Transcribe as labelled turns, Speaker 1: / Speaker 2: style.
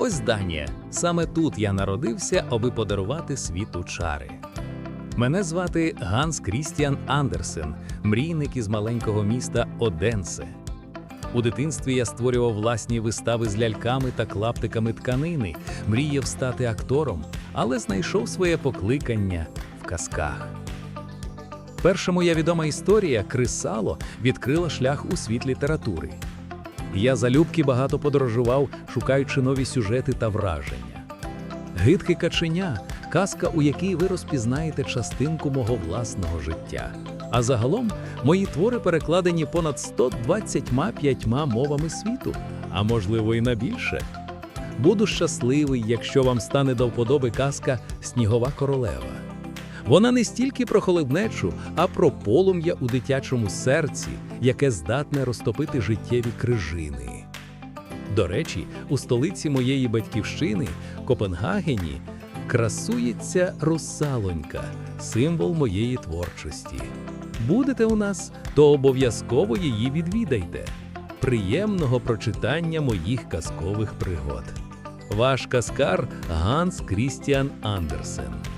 Speaker 1: Ось Данія. Саме тут я народився, аби подарувати світу чари. Мене звати Ганс Крістіан Андерсен, мрійник із маленького міста Оденсе. У дитинстві я створював власні вистави з ляльками та клаптиками тканини, мріяв стати актором, але знайшов своє покликання в казках. Перша моя відома історія Крисало відкрила шлях у світ літератури. Я залюбки багато подорожував, шукаючи нові сюжети та враження. Гидке каченя казка, у якій ви розпізнаєте частинку мого власного життя. А загалом мої твори перекладені понад 125 мовами світу, а можливо і на більше. Буду щасливий, якщо вам стане до вподоби казка Снігова королева. Вона не стільки про холоднечу, а про полум'я у дитячому серці, яке здатне розтопити життєві крижини. До речі, у столиці моєї батьківщини, Копенгагені, красується русалонька, символ моєї творчості. Будете у нас, то обов'язково її відвідайте. Приємного прочитання моїх казкових пригод. Ваш казкар Ганс Крістіан Андерсен.